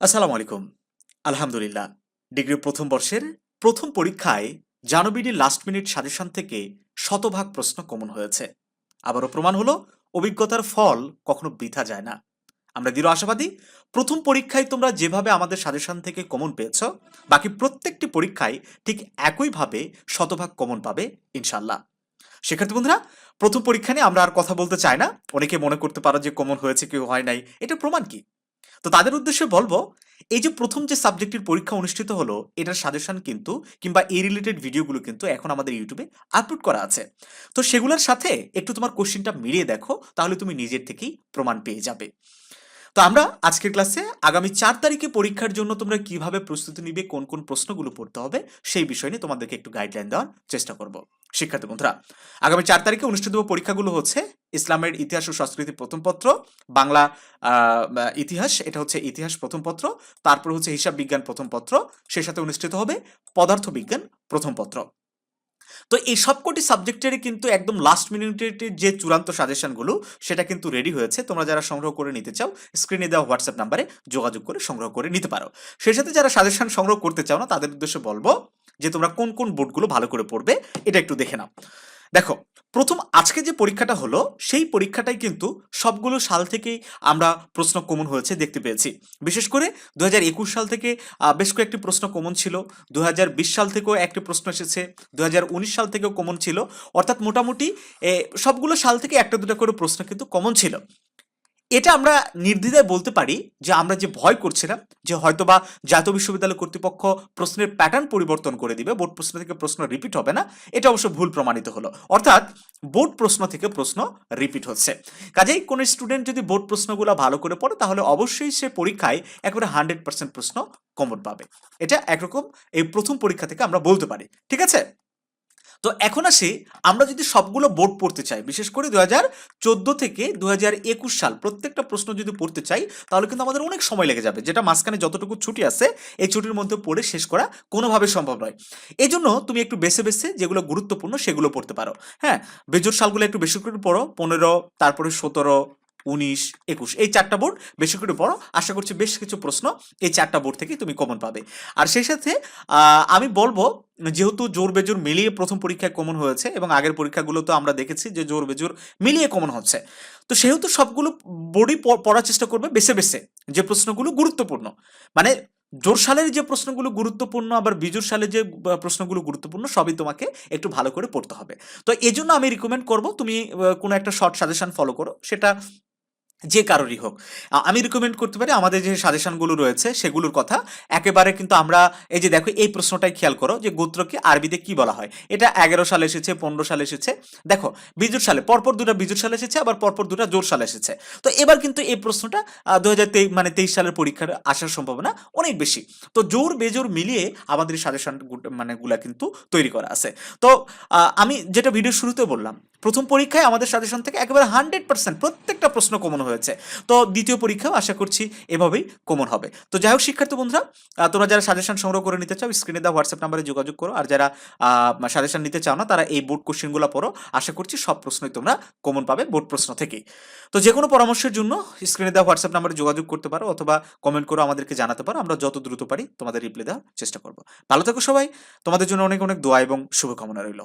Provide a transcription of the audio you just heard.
আসসালামু আলাইকুম। আলহামদুলিল্লাহ, ডিগ্রির প্রথম বর্ষের প্রথম পরীক্ষায় জানবিডির লাস্ট মিনিট সাজেশন থেকে শতভাগ প্রশ্ন কমন হয়েছে। আবারও প্রমাণ হলো, অভিজ্ঞতার ফল কখনো বৃথা যায় না। আমরা দৃঢ় আশাবাদী, প্রথম পরীক্ষায় তোমরা যেভাবে আমাদের সাজেশন থেকে কমন পেয়েছ, বাকি প্রত্যেকটি পরীক্ষায় ঠিক একইভাবে শতভাগ কমন পাবে ইনশাল্লাহ শিক্ষার্থী বন্ধুরা, প্রথম পরীক্ষা নিয়ে আমরা আর কথা বলতে চাই না। অনেকে মনে করতে পারো যে কমন হয়েছে, কেউ হয় নাই। এটা প্রমাণ কি? তো তাদের উদ্দেশ্যে বলব, এই যে প্রথম যে সাবজেক্টের পরীক্ষা অনুষ্ঠিত হলো, এটার সাজেশন কিন্তু কিংবা এই রিলেটেড ভিডিওগুলো কিন্তু এখন আমাদের ইউটিউবে আপলোড করা আছে। তো সেগুলোর সাথে একটু তোমার কোশ্চেনটা মিলিয়ে দেখো, তাহলে তুমি নিজের থেকেই প্রমাণ পেয়ে যাবে। তো আমরা আজকের ক্লাসে আগামী চার তারিখে পরীক্ষার জন্য তোমরা কীভাবে প্রস্তুতি নিবে, কোন কোন প্রশ্নগুলো পড়তে হবে, সেই বিষয় নিয়ে তোমাদেরকে একটু গাইডলাইন দেওয়ার চেষ্টা করব। শিক্ষার্থী বন্ধুরা, আগামী চার তারিখে অনুষ্ঠিত পরীক্ষাগুলো হচ্ছে ইসলামের ইতিহাস ও সংস্কৃতি প্রথম পত্র, বাংলা ইতিহাস, এটা হচ্ছে ইতিহাস প্রথম পত্র, তারপর হচ্ছে হিসাব বিজ্ঞান প্রথম পত্র, সেই সাথে অনুষ্ঠিত হবে পদার্থ বিজ্ঞান প্রথম পত্র। তো এই সবকটি সাবজেক্টেরই কিন্তু একদম লাস্ট মিনিটের যে চূড়ান্ত সাজেশনগুলো, সেটা কিন্তু রেডি হয়েছে। তোমরা যারা সংগ্রহ করে নিতে চাও স্ক্রিনে দেওয়া হোয়াটসঅ্যাপ নাম্বারে যোগাযোগ করে সংগ্রহ করে নিতে পারো। সেই সাথে যারা সাজেশন সংগ্রহ করতে চাও না, তাদের উদ্দেশ্যে বলব যে তোমরা কোন কোন বোর্ডগুলো ভালো করে পড়বে, এটা একটু দেখে নাও। দেখো প্রথম আজকে যে পরীক্ষাটা হলো, সেই পরীক্ষাটাই কিন্তু সবগুলো সাল থেকেই আমরা প্রশ্ন কমন হয়েছে দেখতে পেয়েছি। বিশেষ করে দু হাজার একুশ সাল থেকে বেশ কয়েকটি প্রশ্ন কমন ছিল। দু হাজার বিশ সাল থেকেও একটি প্রশ্ন এসেছে। দু হাজার উনিশ সাল থেকেও কমন ছিল। অর্থাৎ মোটামুটি সবগুলো সাল থেকে একটা দুটা করে প্রশ্ন কিন্তু কমন ছিল। এটা আমরা নির্দ্বিধায় বলতে পারি যে আমরা যে ভয় করছিলাম, যে হয়তোবা জাতীয় বিশ্ববিদ্যালয় কর্তৃপক্ষ প্রশ্নের প্যাটার্ন পরিবর্তন করে দিবে, বোর্ড প্রশ্ন থেকে প্রশ্ন রিপিট হবে না, এটা অবশ্য ভুল প্রমাণিত হলো। অর্থাৎ বোর্ড প্রশ্ন থেকে প্রশ্ন রিপিট হচ্ছে। কাজেই কোনো স্টুডেন্ট যদি বোর্ড প্রশ্নগুলো ভালো করে পড়ে, তাহলে অবশ্যই সে পরীক্ষায় একেবারে হান্ড্রেড পার্সেন্ট প্রশ্ন কমন পাবে। এটা একরকম এই প্রথম পরীক্ষা থেকে আমরা বলতে পারি। ঠিক আছে? তো এখন আসি, আমরা যদি সবগুলো বোর্ড পড়তে চাই, বিশেষ করে দু হাজার চোদ্দ থেকে দু হাজার একুশ সাল, প্রত্যেকটা প্রশ্ন যদি পড়তে চাই, তাহলে কিন্তু আমাদের অনেক সময় লেগে যাবে, যেটা মাঝখানে যতটুকু ছুটি আছে, এই ছুটির মধ্যে পড়ে শেষ করা কোনোভাবে সম্ভব নয়। এই জন্য তুমি একটু বেছে বেছে যেগুলো গুরুত্বপূর্ণ সেগুলো পড়তে পারো। হ্যাঁ বেজোর সালগুলো একটু বেশি করে পড়ো, পনেরো, তারপরে সতেরো উনিশ, একুশ। এই চারটা বোর্ড বেশি করে পড়ো আশা করছি বেশ কিছু প্রশ্ন এই চারটা বোর্ড থেকে তুমি কমন পাবে। আর সেই সাথে আমি বলব যেহেতু জোর বেজোর মিলিয়ে প্রথম পরীক্ষায় কমন হয়েছে এবং আগের পরীক্ষাগুলো তো আমরা দেখেছি যে জোর বেজোর মিলিয়ে কমন হচ্ছে। তো সেহেতু সবগুলো বোর্ডই পড়ার চেষ্টা করবে বেছে বেছে যে প্রশ্নগুলো গুরুত্বপূর্ণ। মানে জোর সালের যে প্রশ্নগুলো গুরুত্বপূর্ণ, আবার বিজোর সালের যে প্রশ্নগুলো গুরুত্বপূর্ণ, সবই তোমাকে একটু ভালো করে পড়তে হবে। তো এই জন্য আমি রিকমেন্ড করব, তুমি কোনো একটা শর্ট সাজেশন ফলো করো। সেটা যে কারোরই হোক। আমি রিকমেন্ড করতে পারি, আমাদের যে সাজেশনগুলো রয়েছে, সেগুলোর কথা। একেবারে কিন্তু আমরা, এই যে দেখো, এই প্রশ্নটাই খেয়াল করো যে গোত্রকে আরবিতে কি বলা হয়। এটা এগারো সালে এসেছে, পনেরো সালে এসেছে। দেখো বিজুর সালে, পরপর দুটো বিজুর সালে এসেছে, আবার পরপর দুটো জোর সালে এসেছে। তো এবার কিন্তু এই প্রশ্নটা দু হাজার মানে তেইশ সালের পরীক্ষার আসার সম্ভাবনা অনেক বেশি। তো জোর বেজোর মিলিয়ে আমাদের সাজেশন মানে গুলা কিন্তু তৈরি করা আছে। তো আমি যেটা ভিডিও শুরুতে বললাম, প্রথম পরীক্ষায় আমাদের সাজেশন থেকে একেবারে হান্ড্রেড পার্সেন্ট প্রত্যেকটা প্রশ্ন কমন হয়েছে তো দ্বিতীয় পরীক্ষাও আশা করছি এভাবেই কমন হবে। তো যাই হোক শিক্ষার্থী বন্ধুরা তোমরা যারা সাজেশন সংগ্রহ করে নিতে চাও স্ক্রিনে দেওয়া হোয়াটসঅ্যাপ নাম্বারে যোগাযোগ করো। আর যারা সাজেশন নিতে চাও না, তারা এই বোর্ড কোশ্চেনগুলো পড়ো। আশা করছি সব প্রশ্নই তোমরা কমন পাবে বোর্ড প্রশ্ন থেকেই। তো যে কোনো পরামর্শের জন্য স্ক্রিনে দেওয়া হোয়াটসঅ্যাপ নাম্বারে যোগাযোগ করতে পারো অথবা কমেন্ট করে আমাদেরকে জানাতে পারো। আমরা যত দ্রুত পারি তোমাদের রিপ্লাই দেওয়ার চেষ্টা করব। ভালো থাকো সবাই। তোমাদের জন্য অনেক অনেক দোয়া এবং শুভকামনা রইল।